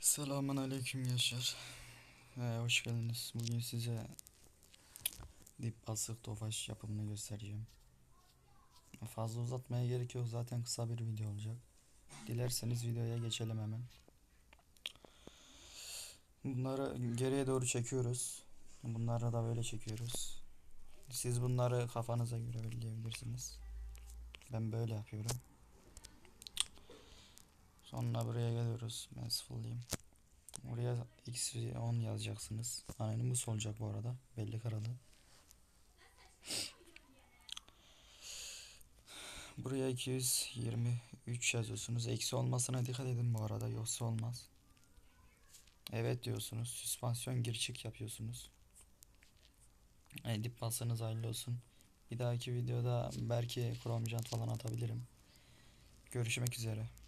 Selamun aleyküm gençler. Ee, hoş geldiniz. Bugün size dip basık tofaş yapımını göstereceğim. Fazla uzatmaya gerek yok. Zaten kısa bir video olacak. Dilerseniz videoya geçelim hemen. Bunları geriye doğru çekiyoruz. Bunları da böyle çekiyoruz. Siz bunları kafanıza göre belirleyebilirsiniz. Ben böyle yapıyorum. Sonra buraya geliyoruz. Ben sıfırlayayım. Oraya eksi 10 yazacaksınız. Aynımız olacak bu arada. Belli karalı. Buraya 223 yazıyorsunuz. Eksi olmasına dikkat edin bu arada. Yoksa olmaz. Evet diyorsunuz. Süspansiyon gir çık yapıyorsunuz. Edip basınız hayırlı olsun. Bir dahaki videoda belki Chrome Jant falan atabilirim. Görüşmek üzere.